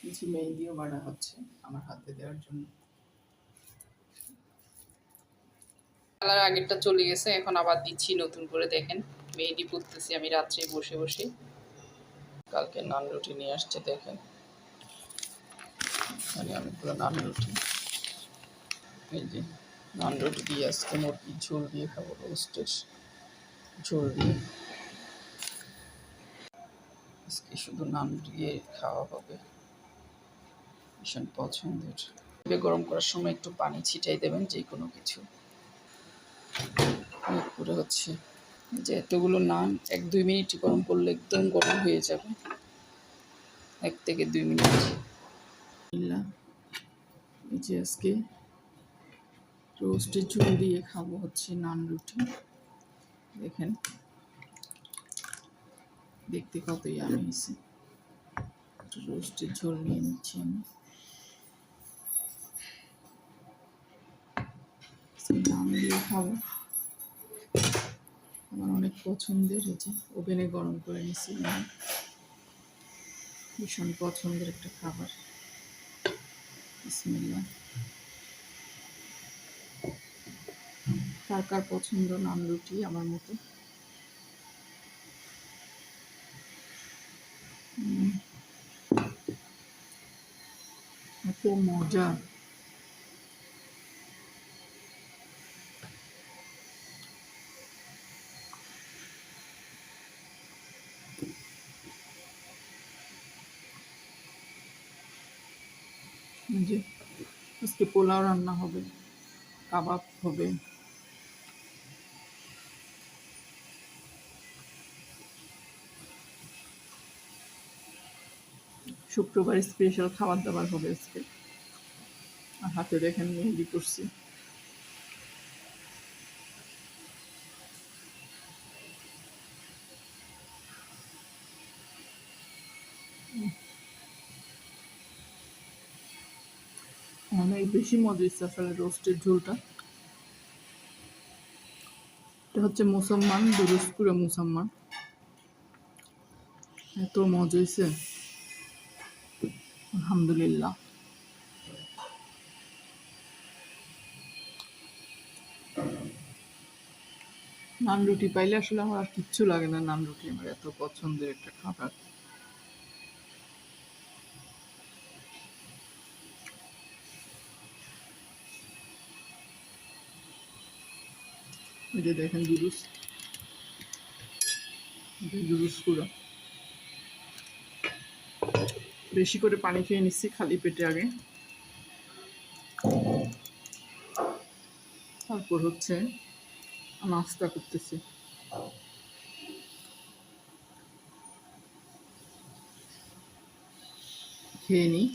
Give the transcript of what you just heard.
কিছু মেহেদিও বাড়া হচ্ছে আমার হাতে দেওয়ার জন্য। কালার আগেরটা চলে গেছে, এখন আবার দিচ্ছি নতুন করে, দেখেন। মেহেদি পুততেছি আমি রাত্রে বসে বসে। কালকে নান রুটি নিয়ে আসছে, দেখেন। মানে পুরো নান রুটি। এই যে নান রুটি দিয়ে আজকে মুরগির ঝোল দিয়ে খাব রোস্টের ঝোল দিয়ে। আজকে শুধু নান দিয়ে খাওয়া হবে। ভীষণ পছন্দের। গরম করার সময় একটু পানি ছিটাই দেবেন, যে কোনো কিছু। পুরো হচ্ছে। যে এতগুলো নান, এক দুই মিনিট গরম করলে একদম গরম হয়ে যাবে। এক থেকে দুই মিনিট। এই যে আজকে রোস্টের ঝোল দিয়ে খাব হচ্ছে নান রুটি। দেখেন। দেখতে কতই আমি রোস্টের ঝোল নিয়ে নিচ্ছি আমি। আজকে দিয়ে খাব। আমার অনেক পছন্দের যে ওভেনে গরম করে নান ভীষণ পছন্দের একটা খাবার। বিসমিল্লাহ। কার কার পছন্দ নান রুটি আমার মতো? এত মজা। যে আজকে পোলাও রান্না হবে, কাবাব হবে। শুক্রবার স্পেশাল খাবার দাবার হবে আজকে। আর হাতে দেখেন মেহেদি করছি। অনেক বেশি মজা হচ্ছে আসলে রোস্টের ঝোলটা। এটা হচ্ছে মুসলমান দুরুজপুরে মুসলমান। এত মজা হয়েছে। আলহামদুলিল্লাহ। নান রুটি পাইলে আসলে আমার আর কিচ্ছু লাগে না, নান রুটি আমার এত পছন্দের একটা খাবার। এই যে দেখেন জুলুস। বেশি করে পানি খেয়ে নিচ্ছি খালি পেটে আগে। তারপর হচ্ছে নাস্তা করতেছি। খেয়ে নিই।